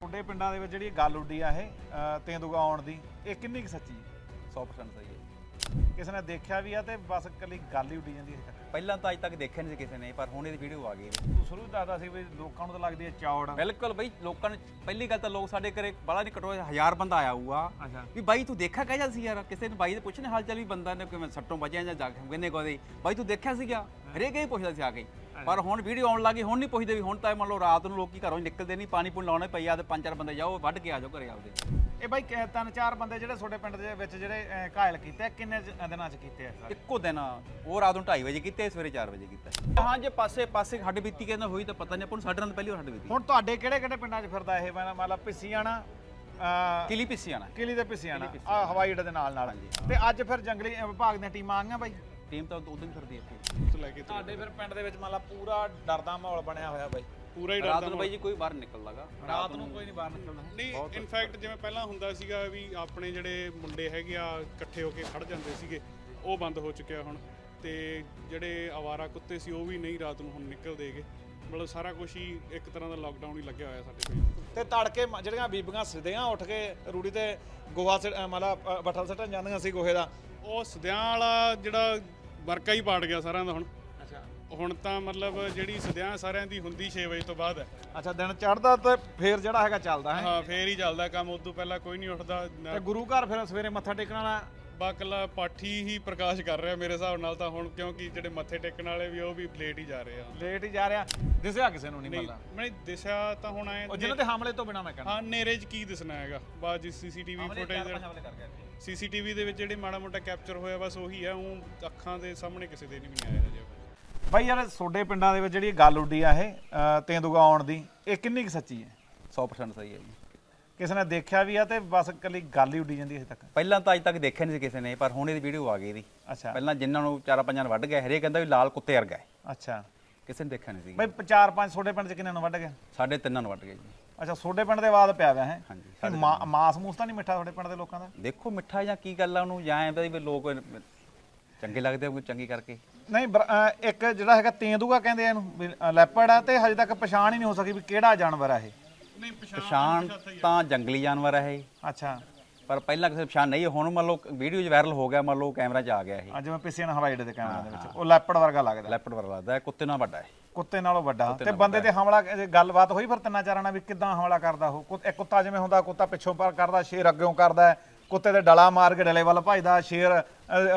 ਤੁਹਾਡੇ ਪਿੰਡਾਂ ਦੇ ਵਿੱਚ ਜਿਹੜੀ ਗੱਲ ਉੱਡੀ ਆ ਇਹ ਅ, ਤੇਂਦੂਆ ਆਉਣ ਦੀ ਇਹ ਕਿੰਨੀ ਕੁ ਸੱਚੀ? ਹੈ 100% ਸਹੀ ਹੈ। ਕਿਸੇ ਨੇ ਦੇਖਿਆ ਵੀ ਆ ਤੇ ਬਸ ਇਕੱਲੀ ਗੱਲ ਹੀ ਉੱਡੀ ਜਾਂਦੀ ਹੈ। ਪਹਿਲਾਂ ਤਾਂ ਅੱਜ ਤੱਕ ਦੇਖਿਆ ਨਹੀਂ ਸੀ ਕਿਸੇ ਨੇ ਪਰ ਹੁਣ ਇਹਦੀ ਵੀਡੀਓ ਆ ਗਈ। ਤੂੰ ਸ਼ੁਰੂ ਦੱਸਦਾ ਸੀ ਵੀ ਲੋਕਾਂ ਨੂੰ ਤਾਂ ਲੱਗਦੀ ਹੈ ਚੌੜ। ਬਿਲਕੁਲ ਬਈ ਲੋਕਾਂ ਨੇ ਪਹਿਲੀ ਗੱਲ ਤਾਂ ਲੋਕ ਸਾਡੇ ਘਰੇ ਬੜਾ ਨਹੀਂ ਕਟੋ ਹਜ਼ਾਰ ਬੰਦਾ ਆਇਆ ਹੋਊਗਾ। ਅੱਛਾ। ਵੀ ਬਾਈ ਤੂੰ ਦੇਖਿਆ ਕਹਿ ਜਾ ਸੀ ਯਾਰ? ਕਿਸੇ ਨੇ ਬਾਈ ਦੇ ਪੁੱਛਣੇ ਹਾਲ ਚਾਲ ਵੀ ਬੰਦਾ ਨੇ ਕਿਵੇਂ ਸੱਟੋਂ ਬਚਿਆ ਜਾਂ ਜਾ ਕਿੰਨੇ ਕੋਦੇ ਬਾਈ ਤੂੰ ਦੇਖਿਆ ਸੀਗਾ? ਹਰੇਕ ਹੀ ਪੁੱਛਦਾ ਸੀ ਆ ਕੇ। ਪਰ ਹੁਣ ਵੀਡੀਓ ਆਉਣ ਲੱਗੀ ਹੁਣ ਨਹੀਂ ਪੁੱਛਦੇ ਵੀ ਹੁਣ ਤਾਂ ਮੰਨ ਲਓ ਰਾਤ ਨੂੰ ਲੋਕੀ ਘਰੋਂ ਨਿਕਲਦੇ ਨਹੀਂ ਪਾਣੀ ਪੂਣ ਲਾਉਣੇ ਪਈ ਆ ਤੇ ਪੰਜ ਚਾਰ ਬੰਦੇ ਜਾਓ ਵੱਢ ਕੇ ਆ ਜਾਓ ਘਰੇ ਆਪਦੇ। ਇਹ ਬਾਈ ਕਿ- ਤਿੰਨ ਚਾਰ ਬੰਦੇ ਜਿਹੜੇ ਤੁਹਾਡੇ ਪਿੰਡ ਦੇ ਵਿੱਚ ਜਿਹੜੇ ਘਾਇਲ ਕੀਤੇ ਆ, ਕਿੰਨੇ ਜ- ਦਿਨਾਂ ਚ ਕੀਤੇ ਆ ਸਾਰੇ? ਇੱਕੋ ਦਿਨ ਉਹ ਰਾਤ ਨੂੰ 2:30 ਵਜੇ ਕੀਤੇ ਸਵੇਰੇ 4 ਵਜੇ ਕੀਤਾ। ਹਾਂ ਜੇ ਪਾਸੇ ਪਾਸੇ ਹੱਡ ਬੀਤੀ ਕਹਿੰਦਾ ਹੋਈ ਤਾਂ ਪਤਾ ਨਹੀਂ ਆਪਾਂ ਨੂੰ ਸਾਡੇ ਨਾਲ ਪਹਿਲੀ ਵਾਰ ਹੱਡ ਬੀਤੀ। ਹੁਣ ਤੁਹਾਡੇ ਕਿਹੜੇ ਕਿਹੜੇ ਪਿੰਡਾਂ 'ਚ ਫਿਰਦਾ ਇਹ? ਮੈਂ ਮਤਲਬ ਪਿੱਸੀਆਣਾ ਅ, ਕਿਲੀ ਪਿੱਸੀ ਆਣਾ ਕਿਲੀ ਤੇ ਪਿੱਸੀਆਣਾ। ਆ ਹਵਾਈ ਅੱਡੇ ਦੇ ਨਾਲ ਨਾਲ। ਤੇ ਅੱਜ ਫਿਰ ਜੰਗਲੀ ਵਿਭਾਗ ਦੀਆਂ ਟੀਮਾਂ ਆਈਆਂ ਬਾਈ? ਟੀਮ ਤਾਂ ਉਦੋਂ ਹੀ ਫਿਰਦੀ ਇੱਥੇ। ਲੈ ਕੇ ਤੁਹਾਡੇ ਫਿਰ ਪਿੰਡ ਦੇ ਵਿੱਚ ਮਤਲਬ ਪੂਰਾ ਡਰਦਾ ਮਾਹੌਲ ਬਣਿਆ ਹੋਇਆ ਬਾਈ। ਪੂਰਾ ਹੀ ਰਾਤ ਡਰਦਾ ਨੂੰ ਬਾਈ ਜੀ ਕੋਈ ਬਾਹਰ ਨਹੀਂ ਨਿਕਲਦਾਗਾ। ਰਾਤ ਨੂੰ ਕੋਈ ਨਹੀਂ ਬਾਹਰ ਨਿਕਲਦਾ। ਨਹੀਂ ਇਨਫੈਕਟ ਜਿਵੇਂ ਪਹਿਲਾਂ ਹੁੰਦਾ ਸੀਗਾ ਵੀ ਆਪਣੇ ਜਿਹੜੇ ਮੁੰਡੇ ਹੈਗੇ ਆ ਇਕੱਠੇ ਹੋ ਕੇ ਖੜ ਜਾਂਦੇ ਸੀਗੇ ਉਹ ਬੰਦ ਹੋ ਚੁੱਕਿਆ ਹੁਣ। ਤੇ ਜਿਹੜੇ ਆਵਾਰਾ ਕੁੱਤੇ ਸੀ ਉਹ ਵੀ ਨਹੀਂ ਰਾਤ ਨੂੰ ਹੁਣ ਨਿਕਲਦੇਗੇ ਮਤਲਬ ਸਾਰਾ ਕੁਝ ਹੀ ਇੱਕ ਤਰ੍ਹਾਂ ਦਾ ਲਾਕਡਾਊਨ ਹੀ ਲੱਗਿਆ ਹੋਇਆ ਸਾਡੇ ਕੋਲ। ਤੇ ਤੜਕੇ ਮ- ਜਿਹੜੀਆਂ ਬੀਬੀਆਂ ਸਿੱਧੀਆਂ ਉੱਠ ਕੇ ਰੂੜੀ ਤੇ ਗੋਹਾ ਸਿੱਟ- ਅ, ਮਤਲਬ ਅ, ਬੱਠਲ ਸੱਟਣ ਜਾਂਦੀਆਂ ਸੀ ਗੋਹੇ ਦਾ। ਉਹ ਸਦਿਆਂ ਵਾਲਾ ਜਿਹੜਾ ਵਰਕਾ ਹੀ ਪਾੜ ਗਿਆ ਸਾਰਿਆਂ ਦਾ ਹੁਣ। ਅੱਛਾ। ਹੁਣ ਤਾਂ ਮਤਲਬ ਜਿਹੜੀ ਸਦਿਆਂ ਸਾਰਿਆਂ ਦੀ ਹੁੰਦੀ 6 ਵਜੇ ਤੋਂ ਬਾਅਦ ਹੈ। ਅੱਛਾ ਦਿਨ ਚੜਦਾ ਤੇ ਫੇਰ ਜਿਹੜਾ ਹੈਗਾ ਚੱਲਦਾ ਹੈ। ਹਾਂ ਫੇਰ ਹੀ ਚੱਲਦਾ ਕੰਮ ਉਦੋਂ ਪਹਿਲਾਂ ਕੋਈ ਨਹੀਂ ਉੱਠਦਾ ਨਾ- ਤੇ ਗੁਰੂ ਘਰ ਫਿਰ ਸਵੇਰੇ ਮੱਥਾ ਟੇਕਣ ਵਾਲਾ ਬਾਕਲਾ ਪਾਠੀ ਹੀ ਪ੍ਰਕਾਸ਼ ਕਰ ਰਿਹਾ ਮੇਰੇ ਹਿਸਾਬ ਨਾਲ ਤਾਂ ਹੁਣ ਕਿਉਂਕਿ ਜਿਹੜੇ ਮੱਥੇ ਟੇਕਣ ਵਾਲੇ ਵੀ ਉਹ ਵੀ ਲੇਟ ਹੀ ਜਾ ਰਹੇ ਆ। ਲੇਟ ਹੀ ਜਾ ਰਿਹਾ ਦਿਸਿਆ ਕਿਸੇ ਨੂੰ ਨਹੀਂ ਨਹੀਂ ਮਤਲਬ ਦਿਸ਼ਾ ਤਾਂ ਹੁਣ ਆਏ ਉਹ ਜਿਹਨਾਂ ਤੇ ਹਮਲੇ ਤੋਂ ਬਿਨਾ ਮੈਂ ਕਹਿੰਦਾ ਹਾਂ ਨੇਰੇ 'ਚ ਕੀ ਦਿਸਣਾ ਹੈਗਾ? ਬਾਅਦ ਜੀ ਸੀਸੀਟੀਵੀ ਫੁਟੇਜ ਸੀਸੀਟੀਵੀ ਦੇ ਵਿੱਚ ਜਿਹੜੇ ਮਾੜਾ ਮੋਟਾ ਕੈਪਚਰ ਹੋਇਆ ਬਸ ਉਹੀ ਹੈ ਉਹ ਅੱਖਾਂ ਦੇ ਸਾਹਮਣੇ ਕਿਸੇ ਦੇ ਨਹੀਂ ਆਇਆ ਹਜੇ ਬਾਈ ਯਾਰ ਤੁਹਾਡੇ ਪਿੰਡਾਂ ਦੇ ਵਿੱਚ ਜਿਹੜੀ ਗੱਲ ਉੱਡੀ ਆ ਇਹ ਅ, ਤੇਂਦੂਆ ਆਉਣ ਦੀ ਇਹ ਕਿੰਨੀ ਕੁ ਸੱਚੀ ਹੈ? 100% ਸਹੀ ਹੈ ਜੀ। ਕਿਸੇ ਨੇ ਦੇਖਿਆ ਵੀ ਆ ਤੇ ਬਸ ਇਕੱਲੀ ਗੱਲ ਹੀ ਉੱਡੀ ਜਾਂਦੀ ਹੈ ਹਜੇ ਤੱਕ? ਪਹਿਲਾਂ ਤਾਂ ਅੱਜ ਤੱਕ ਦੇਖਿਆ ਨਹੀਂ ਸੀ ਕਿਸੇ ਨੇ ਪਰ ਹੁਣ ਇਹਦੀ ਵੀਡੀਓ ਆ ਗਈ ਇਹਦੀ। ਅੱਛਾ। ਪਹਿਲਾਂ ਜਿਨ੍ਹਾਂ ਨੂੰ ਚਾਰਾਂ ਪੰਜਾਂ ਨੂੰ ਵੱਢ ਗਿਆ ਹਰੇਕ ਕਹਿੰਦਾ ਵੀ ਲਾਲ ਕੁੱਤੇ ਵਰਗਾ ਹੈ। ਅੱਛਾ। ਕਿਸੇ ਨੇ ਦੇਖਿਆ ਨਹੀਂ ਸੀ। ਬਾਈ ਚਾਰ ਪੰਜ ਤੁਹਾਡੇ ਪਿੰਡ ਚ ਕਿੰਨੇ ਨੂੰ ਵੱਢ ਗਿਆ ਸਾਡੇ ਤਿੰਨਾਂ ਨੂੰ ਵੱਢ ਗਏ ਜੀ। ਅੱਛਾ ਤੁਹਾਡੇ ਪਿੰਡ ਦੇ ਬਾਅਦ ਪਿਆ ਹੋਇਆ ਹੈ ਹਾਂਜੀ ਮਾਸ ਮੂਸ ਤਾਂ ਨਹੀਂ ਮਿੱਠਾ ਤੁਹਾਡੇ ਪਿੰਡ ਦੇ ਲੋਕਾਂ ਦਾ? ਦੇਖੋ ਮਿੱਠਾ ਜਾਂ ਕੀ ਗੱਲ ਆ ਉਹਨੂੰ ਜਾਂ ਐਂ ਵੀ ਲੋਕ ਚੰਗੇ ਲੱਗਦੇ ਆ ਕੋਈ ਚੰਗੀ ਕਰਕੇ। ਨਹੀਂ ਬਰ- ਇੱਕ ਜਿਹੜਾ ਹੈਗਾ ਤੇਂਦੂਆ ਕਹਿੰਦੇ ਆ ਇਹਨੂੰ ਲੈਪਰਡ ਆ ਤੇ ਹਜੇ ਤੱਕ ਪਛਾਣ ਹੀ ਨਹੀਂ ਹੋ ਸਕੀ ਵੀ ਕਿਹੜਾ ਜਾਨਵਰ ਆ ਇਹ। ਨਹੀਂ ਪਛਾਣ ਤਾਂ ਜੰਗਲੀ ਜਾਨਵਰ ਹੈ ਇਹ। ਅੱਛਾ। ਪਰ ਪਹਿਲਾਂ ਕਿਸੇ ਪਛਾਣ ਨਹੀਂ ਹੁਣ ਮੰਨ ਲਓ ਵੀਡੀਓ 'ਚ ਵਾਇਰਲ ਹੋ ਗਿਆ ਮੰਨ ਲਓ ਕੈਮਰਾ 'ਚ ਆ ਗਿਆ ਇਹ। ਅੱਜ ਮੈਂ ਪਿੱਛੇ ਨਾਲ ਹਵਾਈ ਅੱਡੇ ਦੇ ਕੈਮਰੇ ਦੇ ਵਿੱਚ। ਉਹ ਲੈਪਰਡ ਵਰਗਾ ਲੱਗਦਾ। ਲੈਪਰਡ ਵਰਗਾ ਲੱਗਦਾ ਹੈ ਕੁੱਤੇ ਨਾਲ ਵੱਡਾ ਹੈ ਕੁੱਤੇ ਨਾਲੋਂ ਵੱਡਾ। ਤੇ ਬੰਦੇ ਤੇ ਹਮਲਾ ਗੱਲਬਾਤ ਹੋਈ ਫਿਰ ਤਿੰਨਾਂ ਚਾਰਾਂ ਨਾਲ ਵੀ ਕਿੱਦਾਂ ਹਮਲਾ ਕਰਦਾ ਉਹ? ਇੱਕ ਕੁੱਤਾ ਜਿਵੇਂ ਹੁੰਦਾ ਕੁੱਤਾ ਪਿੱਛੋਂ ਪਰ ਕਰਦਾ ਸ਼ੇਰ ਅੱਗੇੋਂ ਕਰਦਾ ਕੁੱਤੇ ਤੇ ਡਲਾ ਮਾਰ ਕੇ ਡਲੇ ਵੱਲ ਭਜਦਾ ਸ਼ੇਰ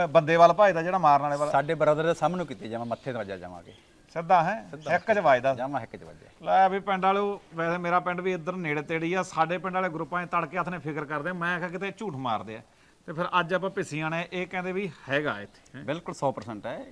ਬੰਦੇ ਵੱਲ ਭਜਦਾ ਜਿਹੜਾ ਮਾਰਨ ਵਾਲੇ ਵੱਲ। ਸਾਡੇ ਬ੍ਰਦਰ ਦੇ ਸਾਹਮਣੇ ਕੀਤੀ ਜਾਵਾਂ ਮੱਥੇ ਤੇ ਵੱਜਾ ਜਾਵਾਂਗੇ। ਸਿੱਧਾ ਹੈ? ਇੱਕ ਚ ਵੱਜਦਾ। ਜਾਵਾਂ ਇੱਕ ਚ ਵੱਜਿਆ। ਲੈ ਵੀ ਪਿੰਡ ਵਾਲਿਓ ਵੈਸੇ ਮੇਰਾ ਪਿੰਡ ਵੀ ਇੱਧਰ ਨੇੜੇ ਤੇੜੀ ਆ। ਸਾਡੇ ਪਿੰਡ ਵਾਲੇ ਗਰੁੱਪਾਂ 'ਚ ਤੜਕੇ ਹੱਥ ਨੇ ਫਿਕਰ ਕਰਦੇ। ਮੈਂ ਕਿਹਾ ਕਿਤੇ ਝੂਠ ਮਾਰਦੇ ਆ। ਤੇ ਫਿਰ ਅੱਜ ਆਪਾਂ ਪਿੱਸੀਆਂ ਨੇ ਇਹ ਕਹਿੰਦੇ ਵੀ ਹੈਗਾ ਇੱਥੇ। ਬਿਲਕੁਲ 100% ਹੈ।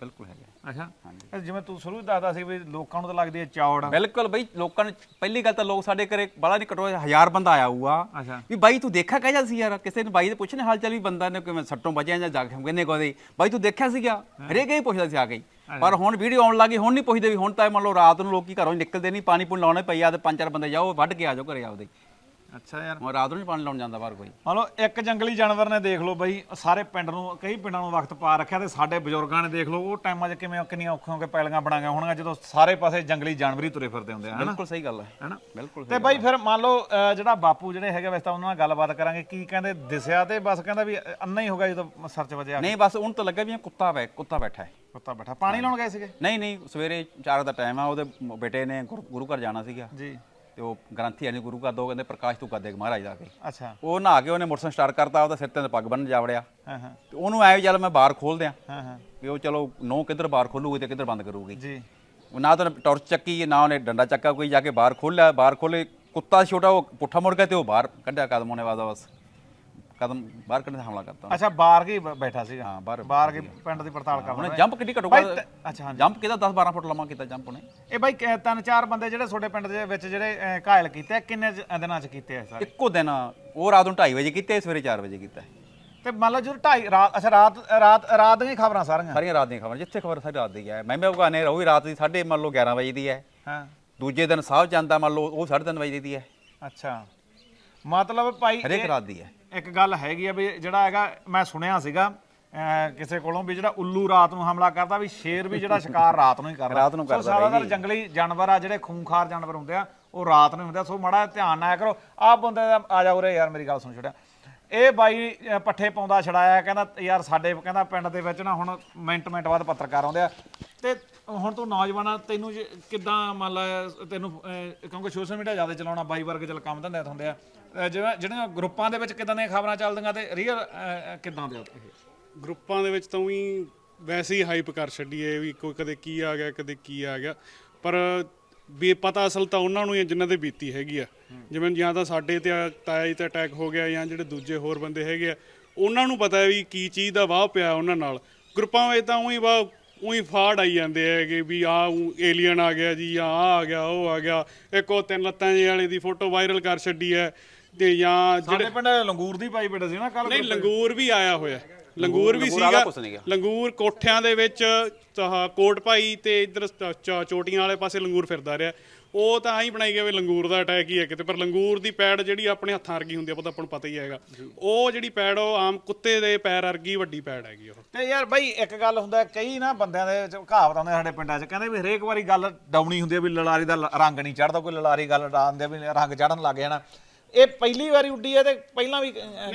ਬਿਲਕੁਲ ਹੈਗਾ ਅੱਛਾ। ਹਾਂਜੀ। ਇਹ ਜਿਵੇਂ ਤੂੰ ਸ਼ੁਰੂ ਦੱਸਦਾ ਸੀ ਵੀ ਲੋਕਾਂ ਨੂੰ ਤਾਂ ਲੱਗਦੀ ਹੈ ਚੌੜ। ਬਿਲਕੁਲ ਬਈ ਲੋਕਾਂ ਨੇ ਪਹਿਲੀ ਗੱਲ ਤਾਂ ਲੋਕ ਸਾਡੇ ਘਰੇ ਬੜਾ ਨਹੀਂ ਕਟੋ ਹਜ਼ਾਰ ਬੰਦਾ ਆਇਆ ਹੋਊਗਾ। ਅੱਛਾ। ਵੀ ਬਾਈ ਤੂੰ ਦੇਖਿਆ ਕਹਿ ਜਾ ਸੀ ਯਾਰ ਕਿਸੇ ਨੇ ਬਾਈ ਦੇ ਪੁੱਛਣੇ ਹਾਲ ਚਾਲ ਵੀ ਬੰਦਾ ਨੇ ਕਿਵੇਂ ਸੱਟੋਂ ਬਚਿਆ ਜਾਂ ਜਾ ਕਿੰਨੇ ਕੋਦੇ ਬਾਈ ਤੂੰ ਦੇਖਿਆ ਸੀਗਾ ਹਰੇਕ ਹੀ ਪੁੱਛਦਾ ਸੀ ਆ ਕੇ। ਪਰ ਹੁਣ ਵੀਡੀਓ ਆਉਣ ਲੱਗੀ ਹੁਣ ਨਹੀਂ ਪੁੱਛਦੇ ਵੀ ਹੁਣ ਤਾਂ ਮੰਨ ਲਓ ਰਾਤ ਨੂੰ ਲੋਕੀ ਘਰੋਂ ਹੀ ਨਿਕਲਦੇ ਨਹੀਂ ਪਾਣੀ ਪੂਣ ਲਾਉਣੇ ਪਈ ਆ ਤੇ ਪੰਜ ਚਾਰ ਬੰਦੇ ਜਾਓ ਵੱਢ ਕੇ ਆ ਜਾਓ ਘਰੇ ਆਪਦੇ। ਅੱਛਾ ਯਾਰ। ਹੁਣ ਰਾਤ ਨੂੰ ਨਹੀਂ ਪਾਣੀ ਲਾਉਣ ਜਾਂਦਾ ਬਾਹਰ ਕੋਈ। ਮੰਨ ਲਓ ਇੱਕ ਜੰਗਲੀ ਜਾਨਵਰ ਨੇ ਦੇਖ ਲਓ ਬਈ ਸਾਰੇ ਪਿੰਡ ਨੂੰ ਕਈ ਪਿੰਡਾਂ ਨੂੰ ਵਕਤ ਪਾ ਰੱਖਿਆ ਤੇ ਸਾਡੇ ਬਜ਼ੁਰਗਾਂ ਨੇ ਦੇਖ ਲਓ ਉਹ ਟਾਈਮਾਂ 'ਚ ਕਿਵੇਂ ਕਿੰਨੀਆਂ ਔਖੀਆਂ ਹੋ ਕੇ ਪੈਲੀਆਂ ਬਣਾਈਆਂ ਹੋਣਗੀਆਂ ਜਦੋਂ ਸਾਰੇ ਪਾਸੇ ਜੰਗਲੀ ਜਾਨਵਰ ਹੀ ਤੁਰੇ ਫਿਰਦੇ ਹੁੰਦੇ ਆ ਹਨਾ? ਬਿਲਕੁਲ ਸਹੀ ਗੱਲ ਹੈ। ਹਨਾ? ਬਿਲਕੁਲ ਤੇ ਬਾਈ ਫਿਰ ਮੰਨ ਲਓ ਜਿਹੜਾ ਬਾਪੂ ਜਿਹੜੇ ਹੈਗੇ ਵੈਸੇ ਤਾਂ ਉਹਨਾਂ ਨਾਲ ਗੱਲਬਾਤ ਕਰਾਂਗੇ ਕੀ ਕਹਿੰਦੇ ਦਿਸਿਆ ਤੇ ਬਸ ਕਹਿੰਦਾ ਵੀ ਅੰਨਾ ਹੀ ਹੋ ਗਿਆ ਜਦੋਂ ਸਰਚ ਵਜਿਆ। ਨਹੀਂ ਬਸ ਹੁਣ ਤਾਂ ਲੱਗਾ ਵੀ ਇਹ ਕੁੱਤਾ ਬੈ ਕੁੱਤਾ ਬੈਠਾ ਹੈ। ਕੁੱਤਾ ਬੈਠਾ। ਪਾਣੀ ਲਾਉਣ ਗਏ ਸੀਗੇ? ਨਹੀਂ ਨਹੀਂ ਸਵੇਰੇ 4 ਦਾ ਟਾਈਮ ਆ ਉਹਦੇ ਮ- ਬੇਟੇ ਨੇ ਗੁਰੂ ਗੁਰੂ ਘਰ ਜਾਣਾ ਸੀਗਾ। ਜੀ। ਤੇ ਉਹ ਗ੍ਰੰਥੀ ਆਣੀ ਗੁਰੂ ਘਰ ਦੋ ਕਹਿੰਦੇ ਪ੍ਰਕਾਸ਼ ਤੂੰ ਕਰ ਦੇ ਮਹਾਰਾਜ ਦਾ ਕੇ। ਅੱਛਾ। ਉਹ ਨਹਾ ਕੇ ਉਹਨੇ ਮੋਟਰਸਾਈਕਲ ਸਟਾਰਟ ਕਰਤਾ ਉਹਦਾ ਸਿਰ ਤੇ ਪੱਗ ਬੰਨ ਜਾ ਵੜਿਆ ਹਾਂ ਹਾਂ। ਤੇ ਉਹਨੂੰ ਐ ਚੱਲ ਮੈਂ ਬਾਹਰ ਖੋਲ ਦਿਆਂ ਹਾਂ ਹਾਂ। ਵੀ ਉਹ ਚਲੋ ਨੋ ਕਿੱਧਰ ਬਾਹਰ ਖੋਲੂਗੀ ਤੇ ਕਿੱਧਰ ਬੰਦ ਕਰੂਗੀ। ਜੀ। ਉਹ ਨਾ ਤਾਂ ਟਾਰਚ ਚੱਕੀ ਨਾ ਉਹਨੇ ਡੰਡਾ ਚੱਕਾ ਕੋਈ ਜਾ ਕੇ ਬਾਹਰ ਖੋਲਿਆ ਬਾਹਰ ਖੋਲੇ ਕੁੱਤਾ ਛੋਟਾ ਉਹ ਪੁੱਠਾ ਮੁੜ ਗਿਆ ਤੇ ਉਹ ਬਾਹਰ ਕੱਢਿਆ ਕਦਮ ਉਹਨੇ ਵਾਦਾ ਬਸ ਕਦਮ ਬਾਹਰ ਕੱਢਣ ਦਾ ਹਮਲਾ ਕਰਤਾ। ਅੱਛਾ ਬਾਹਰ ਕੀ ਬੈਠਾ ਸੀਗਾ? ਹਾਂ ਬਾਹਰ ਬਾਹਰ ਕੀ ਪਿੰਡ ਦੀ ਪੜਤਾਲ ਕਰਦਾ ਉਹਨੇ ਜੰਪ ਕਿੱਡੀ ਘਟੋ ਬਾਈ ਤੇ- ਅੱਛਾ ਹਾਂਜੀ। ਜੰਪ ਕਿਦਾ 10 12 ਫੁੱਟ ਲੰਮਾ ਕੀਤਾ ਜੰਪ ਉਹਨੇ। ਇਹ ਬਾਈ ਕ- ਤਿੰਨ ਚਾਰ ਬੰਦੇ ਜਿਹੜੇ ਤੁਹਾਡੇ ਪਿੰਡ ਦੇ ਵਿੱਚ ਜਿਹੜੇ ਘਾਇਲ ਕੀਤੇ ਆ, ਕਿੰਨੇ ਜ- ਦਿਨਾਂ 'ਚ ਕੀਤੇ ਆ ਸਾਰੇ? ਇੱਕੋ ਦਿਨ ਉਹ ਰਾਤ ਨੂੰ 2:30 ਵਜੇ ਕੀਤੇ ਸਵੇਰੇ 4 ਵਜੇ ਕੀਤਾ। ਤੇ ਮੰਨ ਲਓ ਜਦੋਂ ਢਾਈ ਰਾਤ ਅੱਛਾ ਰਾਤ ਰਾਤ ਰਾਤ ਦੀਆਂ ਖਬਰਾਂ ਸਾਰੀਆਂ? ਸਾਰੀਆਂ ਰਾਤ ਦੀਆਂ ਖਬਰਾਂ ਜਿੱਥੇ ਖਬਰ ਸਾਰੀ ਰਾਤ ਦੀ ਹੈ। ਮੈਂ ਮੈਂ ਉਗਾਨੇ ਰਹੀ ਰਾਤ ਦੀ ਸਾਢੇ ਮੰਨ ਲਓ 11 ਵਜੇ ਦੀ ਹੈ। ਹਾਂ। ਦੂਜੇ ਦਿਨ ਸਾਹਿਬ ਜਾਂਦਾ ਮੰਨ ਲਓ ਉਹ 3:30 ਵਜੇ ਦੀ ਹੈ। ਅੱਛਾ। ਮਤਲਬ ਭਾਈ ਹਰੇਕ ਇਹ- ਰਾਤ ਦੀ ਹੈ। ਇੱਕ ਗੱਲ ਹੈਗੀ ਆ ਵੀ ਜਿਹੜਾ ਹੈਗਾ ਮੈਂ ਸੁਣਿਆ ਸੀਗਾ ਅਹ, ਕਿਸੇ ਕੋਲੋਂ ਵੀ ਜਿਹੜਾ ਉੱਲੂ ਰਾਤ ਨੂੰ ਹਮਲਾ ਕਰਦਾ ਵੀ ਸ਼ੇਰ ਵੀ ਜਿਹੜਾ ਸ਼ਿਕਾਰ ਰਾਤ ਨੂੰ ਹੀ ਕਰਦਾ। ਰਾਤ ਨੂੰ ਸੋ ਕਰਦਾ ਜ਼ਿਆਦਾਤਰ ਜੰਗਲੀ ਜਾਨਵਰ ਆ ਜਿਹੜੇ ਖੂੰਖਾਰ ਜਾਨਵਰ ਹੁੰਦੇ ਆ ਉਹ ਰਾਤ ਨੂੰ ਹੁੰਦਾ ਸੋ ਮਾੜਾ ਜਿਹਾ ਧਿਆਨ ਨਾ ਆਇਆ ਕਰੋ। ਆਹ ਬੰਦੇ ਦਾ ਆ ਜਾ ਉਰੇ ਯਾਰ ਮੇਰੀ ਗੱਲ ਸੁਣ ਛੋੜਿਆ ਇਹ ਬਾਈ ਪੱਠੇ ਪਾਉਂਦਾ ਛੜਾਇਆ ਕਹਿੰਦਾ ਯਾਰ ਸਾਡੇ ਕਹਿੰਦਾ ਪਿੰਡ ਦੇ ਵਿੱਚ ਨਾ ਹੁਣ ਮਿੰਟ ਮਿੰਟ ਬਾਅਦ ਪੱਤਰਕਾਰ ਆਉਂਦੇ ਆ। ਤੇ ਹੁਣ ਤੂੰ ਨੌਜਵਾਨ ਆ ਤੈਨੂੰ ਜੇ- ਕਿੱਦਾਂ ਮੰਨ ਲਾ ਤੈਨੂੰ ਕਿਉਂਕਿ ਸੋਸ਼ਲ ਮੀਡੀਆ ਜ਼ਿਆਦਾ ਚਲਾਉਣਾ ਬਾਈ ਵਰਗੇ ਚੱਲ ਕੰਮ ਧੰਦੇ ਹੁੰਦੇ ਆ। ਅ, ਜਿਵੇਂ ਜਿਹੜੀਆਂ ਗਰੁੱਪਾਂ ਦੇ ਵਿੱਚ ਕਿਦਾਂ ਦੀਆਂ ਖਬਰਾਂ ਚੱਲਦੀਆਂ ਤੇ ਰੀਅਲ ਕਿਦਾਂ ਦੇ ਆ ਇਹ? ਗਰੁੱਪਾਂ ਦੇ ਵਿੱਚ ਤਾਂ ਵੀ ਵੈਸੇ ਹੀ ਹਾਈਪ ਕਰ ਛੱਡੀਏ ਵੀ ਕੋਈ ਕਦੇ ਕੀ ਆ ਗਿਆ ਕਦੇ ਕੀ ਆ ਗਿਆ। ਪਰ ਵੀ ਪਤਾ ਅਸਲ ਤਾਂ ਉਹਨਾਂ ਨੂੰ ਹੀ ਹੈ ਜਿਨ੍ਹਾਂ ਤੇ ਬੀਤੀ ਹੈਗੀ ਆ। ਜਿਵੇਂ ਜਾਂ ਤਾਂ ਸਾਡੇ ਤੇ ਆ- ਤਾਇਆ ਜੀ ਤੇ ਅਟੈਕ ਹੋ ਗਿਆ ਜਾਂ ਜਿਹੜੇ ਦੂਜੇ ਹੋਰ ਬੰਦੇ ਹੈਗੇ ਆ ਉਹਨਾਂ ਨੂੰ ਪਤਾ ਹੈ ਵੀ ਕੀ ਚੀਜ਼ ਦਾ ਵਾਹ ਪਿਆ ਉਹਨਾਂ ਨਾਲ। ਗਰੁੱਪਾਂ ਵਿੱਚ ਤਾਂ ਉਹੀ ਵਾਹ ਉਹੀ ਫਾੜ ਆਈ ਜਾਂਦੇ ਹੈਗੇ ਵੀ ਆ ਏਲੀਅਨ ਆ ਗਿਆ ਜੀ ਆ ਆ ਗਿਆ ਉਹ ਆ ਗਿਆ। ਇੱਕ ਉਹ ਤਿੰਨ ਲੱਤਾਂ ਜਿਹੇ ਵਾਲੇ ਦੀ ਫੋਟੋ ਵਾਇਰਲ ਕਰ ਛੱਡੀ ਹੈ। ਤੇ ਜਾਂ ਸਾਡੇ ਪਿੰਡ ਲੰਗੂਰ ਦੀ ਪਾਈ ਬੈਠੇ ਸੀ ਨਾ ਕੱਲ ਨਹੀਂ ਲੰਗੂਰ ਵੀ ਆਇਆ ਹੋਇਆ। ਲੰਗੂਰ ਵੀ ਸੀਗਾ। ਲੰਗੂਰ ਕੋਠਿਆਂ ਦੇ ਵਿੱਚ ਕੋਟ ਭਾਈ ਤੇ ਇਧਰ ਚੋਟੀਆਂ ਵਾਲੇ ਪਾਸੇ ਲੰਗੂਰ ਫਿਰਦਾ ਰਿਹਾ। ਉਹ ਤਾਂ ਆਹੀ ਬਣਾਈ ਗਿਆ ਵੀ ਲੰਗੂਰ ਦਾ ਅਟੈਕ ਹੀ ਹੈ ਕਿਤੇ ਪਰ ਲੰਗੂਰ ਦੀ ਪੈੜ ਜਿਹੜੀ ਆਪਣੇ ਹੱਥਾਂ ਵਰਗੀ ਹੁੰਦੀ ਆ ਪਤਾ ਆਪਾਂ ਨੂੰ ਪਤਾ ਹੀ ਹੈਗਾ। ਉਹ ਜਿਹੜੀ ਪੈੜ ਉਹ ਆਮ ਕੁੱਤੇ ਦੇ ਪੈਰ ਵਰਗੀ ਵੱਡੀ ਪੈੜ ਹੈਗੀ ਉਹ। ਤੇ ਯਾਰ ਬਾਈ ਇੱਕ ਗੱਲ ਹੁੰਦਾ ਕਈ ਨਾ ਬੰਦਿਆਂ ਦੇ ਕਹਾਵਤ ਆਉਂਦੇ ਸਾਡੇ ਪਿੰਡਾਂ 'ਚ। ਕਹਿੰਦੇ ਵੀ ਹਰੇਕ ਵਾਰੀ ਗੱਲ ਡਾਉਣੀ ਹੁੰਦੀ ਹੈ ਵੀ ਲਲਾਰੀ ਦਾ ਰੰਗ ਨਹੀਂ ਚੜਦਾ ਕੋਈ ਲਲਾਰੀ ਗੱਲ ਡਾਉਂਦੇ ਆ ਵੀ ਰੰਗ ਚੜਨ ਲੱਗ ਜਾਣਾ। ਇਹ ਪਹਿਲੀ ਵਾਰੀ ਉੱਡੀ ਹੈ ਤੇ ਪਹਿਲਾਂ ਵੀ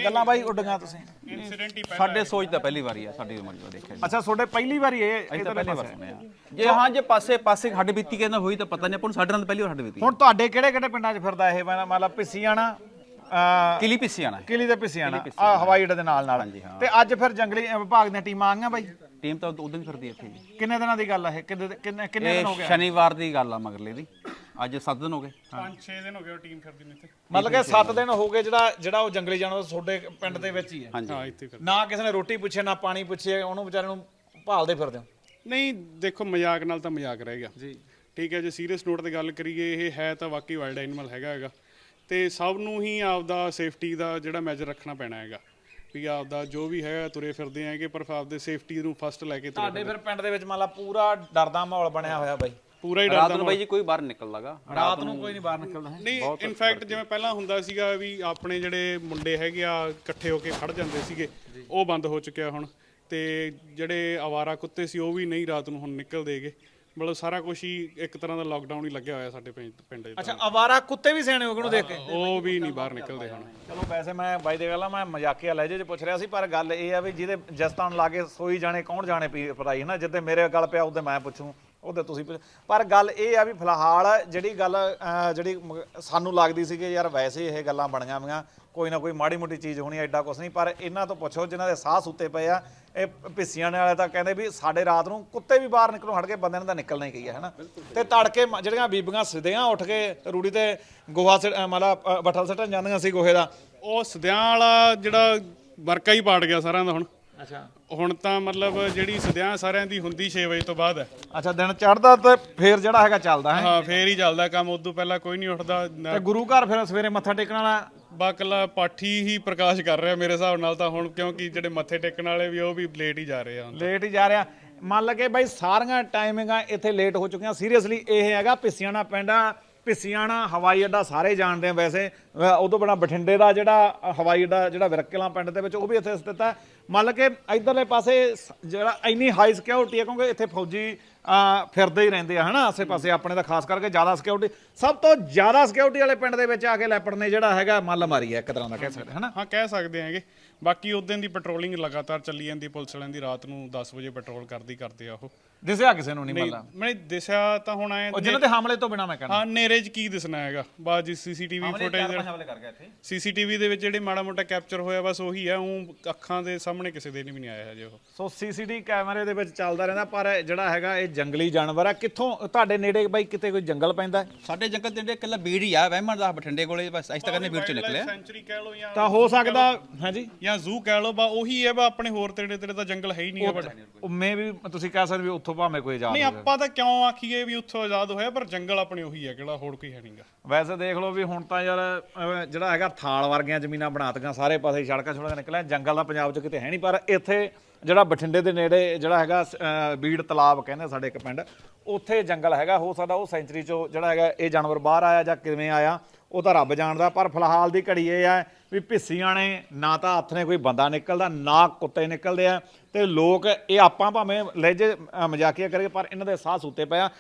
ਗੱਲਾਂ ਬਾਈ ਉੱਡੀਆਂ ਤੁਸੀਂ। ਇਨਸੀਡੈਂਟ ਹੀ ਸਾਡੇ ਸੋਚ ਤਾਂ ਪਹਿਲੀ ਵਾਰੀ ਆ ਸਾਡੀ ਉਮਰ ਜੋ ਦੇਖਿਆ ਜੀ। ਅੱਛਾ ਤੁਹਾਡੇ ਪਹਿਲੀ ਵਾਰੀ ਇਹ ਅਸੀਂ ਤਾਂ ਪਹਿਲੀ ਵਾਰ ਸੁਣਿਆ। ਜੇ ਹਾਂ ਜੇ ਪਾਸੇ ਪਾਸੇ ਸਾਡੇ ਬੀਤੀ ਕਹਿੰਦਾ ਹੋਈ ਤਾਂ ਪਤਾ ਨਹੀਂ ਆਪਾਂ ਨੂੰ ਸਾਡੇ ਨਾਲ ਪਹਿਲੀ ਵਾਰ ਸਾਡੇ ਬੀਤੀ। ਹੁਣ ਤੁਹਾਡੇ ਕਿਹੜੇ ਕਿਹੜੇ ਪਿੰਡਾਂ 'ਚ ਫਿਰਦਾ ਇਹ? ਮੈਂ ਮਤਲਬ ਪਿੱਸੀਆਣਾ ਅ ਕਿਲੀ ਪਿੱਸੀ ਆਣਾ ਕਿਲੀ ਤੇ ਪਿੱਸੀਆਣਾ। ਆ ਹਵਾਈ ਅੱਡੇ ਦੇ ਨਾਲ ਨਾਲ। ਤੇ ਅੱਜ ਫਿਰ ਜੰਗਲੀ ਵਿਭਾਗ ਦੀਆਂ ਟੀਮਾਂ ਆਈਆਂ ਬਾਈ? ਟੀਮ ਤਾਂ ਉਦੋਂ ਹੀ ਫਿਰਦੀ ਇੱਥੇ। ਜੀ ਕਿੰਨੇ ਦਿਨਾਂ ਦੀ ਗੱਲ ਹੈ ਇਹ? ਕਿੰਨੇ ਕਿੰਨੇ ਕਿੰਨੇ ਦਿਨ ਹੋ ਇਹ ਗਏ? ਸ਼ਨੀਵਾਰ ਦੀ ਗੱਲ ਆ ਮਗਰਲੇ ਦੀ। ਅੱਜ 7 ਦਿਨ ਹੋ ਗਏ। 5-6 ਦਿਨ ਹੋ ਗਏ ਉਹ ਟੀਮ ਫਿਰਦੀ ਨੇ ਇੱਥੇ। ਮਤਲਬ ਕਿ 7 ਦਿਨ ਹੋ ਗਏ ਜਿਹੜਾ ਜਿਹੜਾ ਉਹ ਜੰਗਲੀ ਜਾਨਵਰ ਤੁਹਾਡੇ ਪਿੰਡ ਦੇ ਵਿੱਚ ਹੀ ਹੈ। ਹਾਂ ਇੱਥੇ ਫਿਰ ਨਾ ਕਿਸੇ ਨੇ ਰੋਟੀ ਪੁੱਛੇ ਨਾ ਪਾਣੀ ਪੁੱਛੇ ਉਹਨੂੰ ਵਿਚਾਰੇ ਨੂੰ ਭਾਲਦੇ ਫਿਰਦੇ ਹੋ। ਨਹੀਂ ਦੇਖੋ ਮਜ਼ਾਕ ਨਾਲ ਤਾਂ ਮਜ਼ਾਕ ਰਹਿ ਗਿਆ। ਜੀ। ਠੀਕ ਹੈ ਜੇ ਸੀਰੀਅਸ ਨੋਟ ਤੇ ਗੱਲ ਕਰੀਏ ਇਹ ਹੈ ਤਾਂ ਵਾਕਈ ਵਾਈਲਡ ਐਨੀਮਲ ਹੈਗਾ ਹੈਗਾ। ਤੇ ਸਭ ਨੂੰ ਹੀ ਆਪਦਾ ਸੇਫਟੀ ਦਾ ਜਿਹੜਾ ਮੈਜਰ ਰੱਖਣਾ ਪੈਣਾ ਹੈਗਾ। ਵੀ ਆਪਦਾ ਜੋ ਵੀ ਹੈਗਾ ਤੁਰੇ ਫਿਰਦੇ ਹੈਗੇ ਪਰ ਆਪਦੇ ਸੇਫਟੀ ਨੂੰ ਫਸਟ ਲੈ ਕੇ ਤੁਰੇ ਤੁਹਾਡੇ ਫਿਰ ਪਿੰਡ ਦੇ ਵਿੱਚ ਮੰਨ ਲਾ ਪੂਰਾ ਡਰ ਦਾ ਮਾਹੌਲ ਬਣਿਆ ਹੋਇਆ ਬਾਈ। ਪੂਰਾ ਹੀ ਰਾਤ ਨੂੰ ਬਾਈ ਜੀ ਕੋਈ ਬਾਹਰ ਨਿਕਲ ਲਗਾ ਰਾਤ ਨੂੰ ਕੋਈ ਨਹੀਂ ਬਾਹਰ ਨਿਕਲਦਾ ਹੈ। ਨਹੀਂ ਇਨਫੈਕਟ ਜਿਵੇਂ ਪਹਿਲਾਂ ਹੁੰਦਾ ਸੀਗਾ ਵੀ ਆਪਣੇ ਜਿਹੜੇ ਮੁੰਡੇ ਹੈਗੇ ਆ ਇਕੱਠੇ ਹੋ ਕੇ ਖੜ ਜਾਂਦੇ ਸੀਗੇ ਉਹ ਬੰਦ ਹੋ ਚੁੱਕਿਆ ਹੁਣ। ਤੇ ਜਿਹੜੇ ਆਵਾਰਾ ਕੁੱਤੇ ਸੀ ਉਹ ਵੀ ਨਹੀਂ ਰਾਤ ਨੂੰ ਹੁਣ ਨਿਕਲਦੇਗੇ। ਮਤਲਬ ਸਾਰਾ ਕੁਝ ਹੀ ਇੱਕ ਤਰ੍ਹਾਂ ਦਾ ਲਾਕਡਾਊਨ ਹੀ ਲੱਗਿਆ ਹੋਇਆ ਸਾਡੇ ਪਿੰਡ ਪਿੰਡ 'ਚ ਅੱਛਾ ਆਵਾਰਾ ਕੁੱਤੇ ਵੀ ਸਿਆਣੇ ਹੋ ਗਏ ਨੂੰ ਦੇਖ ਕੇ? ਉਹ ਵੀ ਨਹੀਂ ਬਾਹਰ ਨਿਕਲਦੇ ਹੁਣ। ਚਲੋ ਵੈਸੇ ਮੈਂ ਬਾਈ ਦੇ ਗੱਲ ਮੈਂ ਮਜ਼ਾਕੀਆ ਲਹਿਜੇ 'ਚ ਪੁੱਛ ਰਿਹਾ ਸੀ ਪਰ ਗੱਲ ਇਹ ਆ ਵੀ ਜਿਹਦੇ ਜਸਤਾਨ ਲਾ ਕੇ ਸੋਈ ਜਾਣੇ ਕੌਣ ਜਾਣੇ ਪਰਾਈ ਨਾ? ਜਿੱਦੇ ਮੇਰੇ ਗੱਲ ਪਿਆ ਉਹਦੇ ਮੈਂ ਪੁੱਛੂੰ। ਉਹਦੇ ਤੁਸੀਂ ਪੁੱਛ- ਪਰ ਗੱਲ ਇਹ ਆ ਵੀ ਫਿਲਹਾਲ ਜਿਹੜੀ ਗੱਲ ਅਹ, ਜਿਹੜੀ ਮ- ਸਾਨੂੰ ਲੱਗਦੀ ਸੀ ਕਿ ਯਾਰ ਵੈਸੇ ਇਹ ਗੱਲਾਂ ਬਣੀਆਂ ਵੀਆਂ ਕੋਈ ਨਾ ਕੋਈ ਮਾੜੀ ਮੋਟੀ ਚੀਜ਼ ਹੋਣੀ ਐਡਾ ਕੁਛ ਨਹੀਂ ਪਰ ਇਹਨਾਂ ਤੋਂ ਪੁੱਛੋ ਜਿਨ੍ਹਾਂ ਦੇ ਸਾਹ ਸੁੱਤੇ ਪਏ ਆ ਇਹ ਪਿੱਸੀਆਂ ਵਾਲੇ ਤਾਂ ਕਹਿੰਦੇ ਵੀ ਸਾਡੇ ਰਾਤ ਨੂੰ ਕੁੱਤੇ ਵੀ ਬਾਹਰ ਨਿਕਲੋ ਹਟ ਕੇ ਬੰਦਿਆਂ ਨੇ ਤਾਂ ਨਿਕਲਣਾ ਹੀ ਹੈ ਹਨਾ? ਤੇ ਤੜਕੇ ਮ- ਜਿਹੜੀਆਂ ਬੀਬੀਆਂ ਸਿੱਧੀਆਂ ਉੱਠ ਕੇ ਰੂੜੀ ਤੇ ਗੋਹਾ ਸਿ- ਅਹ, ਮਤਲਬ ਅਹ, ਬੱਠਲ ਸੱਟਣ ਜਾਂਦੀਆਂ ਸੀ ਗੋਹੇ ਦਾ ਉਹ ਸਦਿਆਂ ਵਾਲਾ ਜਿਹੜਾ ਵਰਕਾ ਹੀ ਪਾੜ ਗਿਆ ਸਾਰਿਆਂ ਦਾ ਹੁਣ। ਅੱਛਾ। ਹੁਣ ਤਾਂ ਮਤਲਬ ਜਿਹੜੀ ਸਦਿਆਂ ਸਾਰਿਆਂ ਦੀ ਹੁੰਦੀ 6 ਵਜੇ ਤੋਂ ਬਾਅਦ ਹੈ। ਅੱਛਾ ਦਿਨ ਚੜਦਾ ਤੇ ਫੇਰ ਜਿਹੜਾ ਹੈਗਾ ਚੱਲਦਾ ਹੈ? ਹਾਂ ਫੇਰ ਹੀ ਚੱਲਦਾ ਕੰਮ ਉਦੋਂ ਪਹਿਲਾਂ ਕੋਈ ਨਹੀਂ ਉੱਠਦਾ ਨਾ- ਤੇ ਗੁਰੂ ਘਰ ਫਿਰ ਸਵੇਰੇ ਮੱਥਾ ਟੇਕਣ ਵਾਲਾ? ਬਾਕਲਾ ਪਾਠੀ ਹੀ ਪ੍ਰਕਾਸ਼ ਕਰ ਰਿਹਾ ਮੇਰੇ ਹਿਸਾਬ ਨਾਲ ਤਾਂ ਹੁਣ ਕਿਉਂਕਿ ਜਿਹੜੇ ਮੱਥੇ ਟੇਕਣ ਵਾਲੇ ਵੀ ਉਹ ਵੀ ਲੇਟ ਹੀ ਜਾ ਰਹੇ ਆ ਹੁਣ ਲੇਟ ਹੀ ਜਾ ਰਿਹਾ। ਮੰਨ ਲਗੇ ਬਾਈ ਸਾਰੀਆਂ ਟਾਈਮਿੰਗਾਂ ਇੱਥੇ ਲੇਟ ਹੋ ਚੁੱਕੀਆਂ। ਸੀਰੀਅਸਲੀ ਇਹ ਹੈਗਾ ਪਿੱਸੀਆਣਾ ਪਿੰਡਾ ਪਿੱਸੀਆਣਾ, ਹਵਾਈ ਅੱਡਾ ਸਾਰੇ ਜਾਣਦੇ ਆ ਵੈਸੇ। ਉਹ ਤੋਂ ਬਣਾ ਬਠਿੰਡੇ ਦਾ ਜਿਹੜਾ ਹਵਾਈ ਅੱਡਾ ਜਿਹੜਾ ਵਿਰਕਲਾ ਪਿੰਡ ਦੇ ਵਿੱਚ, ਉਹ ਵੀ ਇੱਥੇ ਸਥਿਤ ਹੈ। ਮੰਨ ਲਗੇ ਇਧਰਲੇ ਪਾਸੇ ਜਿਹੜਾ ਇੰਨੀ ਹਾਈ ਸਿਕਿਉਰਿਟੀ ਹੈ, ਕਿਉਂਕਿ ਇੱਥੇ ਫੌਜੀ ਫਿਰਦੇ ਹੀ ਰਹਿੰਦੇ ਆ, ਹਨਾ ਆਸੇ ਪਾਸੇ ਆਪਣੇ ਦਾ ਖਾਸ ਕਰਕੇ ਜ਼ਿਆਦਾ ਸਿਕਿਉਰਿਟੀ ਸਭ ਤੋਂ ਜ਼ਿਆਦਾ ਸਿਕਿਉਰਿਟੀ ਵਾਲੇ ਪਿੰਡ ਦੇ ਵਿੱਚ ਆ ਕੇ ਲੈਪੜ ਨੇ ਜਿਹੜਾ ਹੈਗਾ ਮੱਲ ਮਾਰੀ ਹੈ, ਇੱਕ ਤਰ੍ਹਾਂ ਦਾ ਕਹਿ ਸਕਦੇ, ਹਨਾ। ਹਾਂ, ਕਹਿ ਸਕਦੇ ਹੈਗੇ। ਬਾਕੀ ਉਦੋਂ ਦੀ ਪੈਟਰੋਲਿੰਗ ਲਗਾਤਾਰ ਚੱਲੀ ਜਾਂਦੀ ਪੁਲਿਸ ਵਾਲਿਆਂ ਦੀ ਰਾਤ ਨੂੰ 10 ਵਜੇ ਪੈਟਰੋਲ ਕਰਦੀ ਕਰਦੇ ਆ ਉਹ। ਦਿਸਿਆ ਕਿਸੇ ਨੂੰ ਨਹੀਂ ਮੱਲਾ ਮੈਂ ਦਿਸਿਆ ਤਾਂ ਹੁਣ ਆਏ ਉਹ ਜਿਹਨਾਂ ਤੇ ਹਮਲੇ ਤੋਂ ਬਿਨਾ ਮੈਂ ਕਹਿੰਦਾ ਹਾਂ ਨੇਰੇ 'ਚ ਕੀ ਦਿਸਣਾ ਹੈਗਾ? ਬਾਅਦ ਜੀ ਸੀਸੀਟੀਵੀ ਫੁਟੇਜ ਹਮਲੇ ਕਰ ਗਿਆ ਇੱਥੇ? ਸੀਸੀਟੀਵੀ ਦੇ ਵਿੱਚ ਜਿਹੜੇ ਮਾੜਾ ਮੋਟਾ ਕੈਪਚਰ ਹੋਇਆ ਬਸ ਉਹੀ ਆ ਉਹ ਅੱਖਾਂ ਦੇ ਸਾਹਮਣੇ ਕਿਸੇ ਦੇ ਨਹੀਂ ਵੀ ਨਹੀਂ ਆਇਆ ਹਜੇ ਉਹ। ਸੋ ਸੀਸੀਟੀ ਕੈਮਰੇ ਦੇ ਵਿੱਚ ਚੱਲਦਾ ਰਹਿੰਦਾ ਪਰ ਜਿਹੜਾ ਹੈਗਾ ਇਹ ਜੰਗਲੀ ਜਾਨਵਰ ਆ। ਕਿੱਥੋਂ ਤੁਹਾਡੇ ਨੇੜੇ ਬਾਈ ਕਿਤੇ ਕੋਈ ਜੰਗਲ ਪੈਂਦਾ? ਸਾਡੇ ਜੰਗਲ ਦੇ ਨੇੜੇ ਇਕੱਲਾ ਬੀੜ ਹੀ ਆ ਵਹਿਮਣ ਦਾ ਬਠਿੰਡੇ ਕੋਲੇ ਬਸ ਅਸੀਂ ਤਾਂ ਕਹਿੰਦੇ ਬੀੜ ਚ ਨਿਕਲਿਆ। ਸੈਂਚਰੀ ਕਹਿ ਲਓ ਜਾਂ ਤਾਂ ਹੋ ਸਕਦਾ ਹਾਂਜੀ। ਜਾਂ ਜ਼ੂ ਕਹਿ ਲਓ ਬਾ ਉਹੀ ਹੈ ਬਾ ਆਪਣੇ ਹੋਰ ਤੇੜੇ ਤੇੜੇ ਤਾਂ ਜੰਗਲ ਹੈ ਹੀ ਨਹੀਂ ਹੈ ਬੜਾ ਮੇ ਵੀ ਤੁਸੀਂ ਕਹਿ ਸਕਦੇ ਵੀ ਉੱਥੋਂ ਭਾਵੇਂ ਕੋਈ ਜਾ ਨਹੀਂ ਆਪਾਂ ਤਾਂ ਕਿਉਂ ਆਖੀਏ ਵੀ ਉੱਥੋਂ ਆਜ਼ਾਦ ਹੋਇਆ ਪਰ ਜੰਗਲ ਆਪਣੇ ਉਹੀ ਹੈ ਕਿਹੜਾ ਹੋਰ ਕੋਈ ਹੈ ਨਹੀਂਗਾ ਵੈਸੇ ਦੇਖ ਲਓ ਵੀ ਹੁਣ ਤਾਂ ਯਾਰ ਅਹ, ਜਿਹੜਾ ਹੈਗਾ ਥਾਲ ਵਰਗੀਆਂ ਜ਼ਮੀਨਾਂ ਬਣਾਤੀਆਂ ਸਾਰੇ ਪਾਸੇ ਸੜਕਾਂ ਛੋੜਾਂ ਨਿਕਲਿਆ ਜੰਗਲ ਦਾ ਪੰਜਾਬ 'ਚ ਕਿਤੇ ਹੈ ਨਹੀਂ ਪਰ ਇੱਥੇ ਜਿਹੜਾ ਬਠਿੰਡੇ ਦੇ ਨੇੜੇ ਜਿਹੜਾ ਹੈਗਾ ਅਹ, ਬੀੜ ਤਲਾਬ ਕਹਿੰਦੇ ਸਾਡੇ ਇੱਕ ਪਿੰਡ ਉੱਥੇ ਜੰਗਲ ਹੈਗਾ ਹੋ ਸਕਦਾ ਉਹ ਸੈਂਚਰੀ 'ਚੋਂ ਜਿਹੜਾ ਹੈਗਾ ਇਹ ਜਾਨਵਰ ਬਾਹਰ ਆਇਆ ਜਾਂ ਕਿਵੇਂ ਆਇਆ ਉਹ ਤਾਂ ਰੱਬ ਜਾਣਦਾ ਪਰ ਫਿਲਹਾਲ ਦੀ ਘੜੀ ਇਹ ਹੈ ਵੀ ਭਿੱਸੀਆਂ ਨੇ ਨਾ ਤਾਂ ਹੱਥ ਨੇ ਕੋਈ ਬੰਦਾ ਨਿਕਲਦਾ ਨਾ ਕੁੱਤੇ ਨਿਕਲਦੇ ਆ ਤੇ ਲੋਕ ਇਹ ਆਪਾਂ ਭਾਵੇਂ ਲਹਿਜੇ ਅਹ, ਮਜ਼ਾਕੀਆ ਕਰਕੇ ਪਰ ਇਹਨਾਂ ਦੇ ਸਾਹ ਸੁੱਤੇ ਪਏ ਆ।